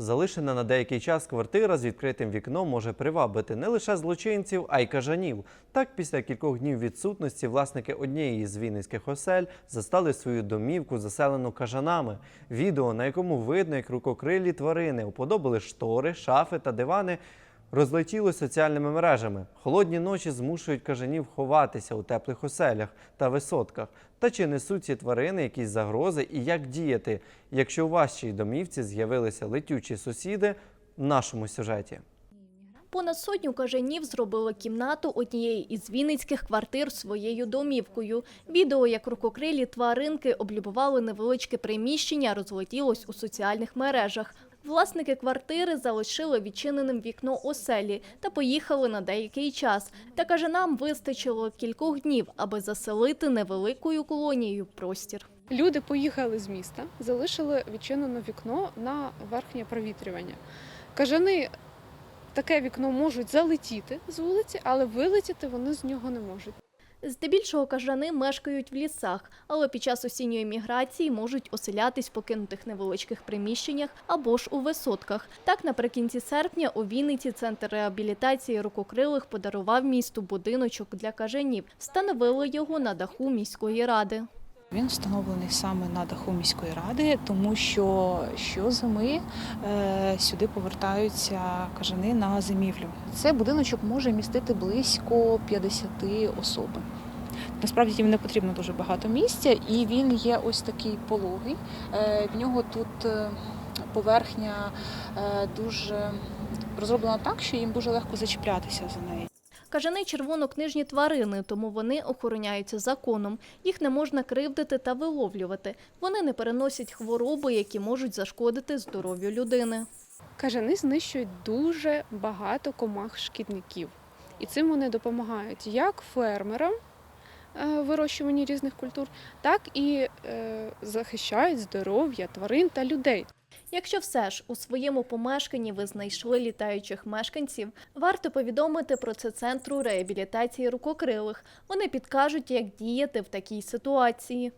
Залишена на деякий час квартира з відкритим вікном може привабити не лише злочинців, а й кажанів. Так, після кількох днів відсутності власники однієї з вінницьких осель застали свою домівку, заселену кажанами. Відео, на якому видно, як рукокрилі тварини уподобали штори, шафи та дивани, розлетіло соціальними мережами. Холодні ночі змушують кажанів ховатися у теплих оселях та висотках. Та чи несуть ці тварини якісь загрози і як діяти, якщо у вашій домівці з'явилися летючі сусіди в нашому сюжеті? Понад сотню кажанів зробили кімнату однієї із вінницьких квартир своєю домівкою. Відео, як рукокрилі тваринки облюбували невеличке приміщення, розлетілось у соціальних мережах. Власники квартири залишили відчиненим вікно оселі та поїхали на деякий час. Та кажанам вистачило кількох днів, аби заселити невеликою колонією простір. Люди поїхали з міста, залишили відчинене вікно на верхнє провітрювання. Кажани таке вікно можуть залетіти з вулиці, але вилетіти вони з нього не можуть. Здебільшого кажани мешкають в лісах, але під час осінньої міграції можуть оселятись в покинутих невеличких приміщеннях або ж у висотках. Так, наприкінці серпня у Вінниці центр реабілітації рукокрилих подарував місту будиночок для кажанів. Встановили його на даху міської ради. Він встановлений саме на даху міської ради, тому що щозими е, сюди повертаються кажани на зимівлю. Цей будиночок може містити близько 50 особ. Насправді їм не потрібно дуже багато місця, і він є ось такий пологий. Е, в нього тут е, поверхня дуже розроблена так, що їм дуже легко зачіплятися за неї. Кажани червонокнижні тварини, тому вони охороняються законом. Їх не можна кривдити та виловлювати. Вони не переносять хвороби, які можуть зашкодити здоров'ю людини. Кажани знищують дуже багато комах-шкідників. І цим вони допомагають як фермерам е, вирощуванні різних культур, так і е, захищають здоров'я тварин та людей. Якщо все ж у своєму помешканні ви знайшли літаючих мешканців, варто повідомити про це центру реабілітації рукокрилих. Вони підкажуть, як діяти в такій ситуації.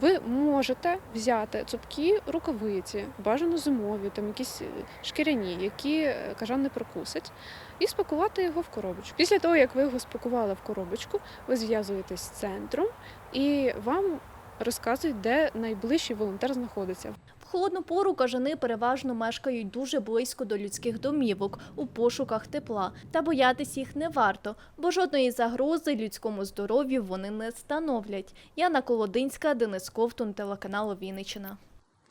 Ви можете взяти цупкі рукавиці, бажано зимові, там якісь е, шкіряні, які е, кажан не прокусить, і спакувати його в коробочку. Після того, як ви його спакували в коробочку, ви зв'язуєтесь з центром і вам розказують, де найближчий волонтер знаходиться. В холодну пору кажани переважно мешкають дуже близько до людських домівок у пошуках тепла. Та боятись їх не варто, бо жодної загрози людському здоров'ю вони не становлять. Яна Колодинська, Денис Ковтун, телеканал Вінниччина.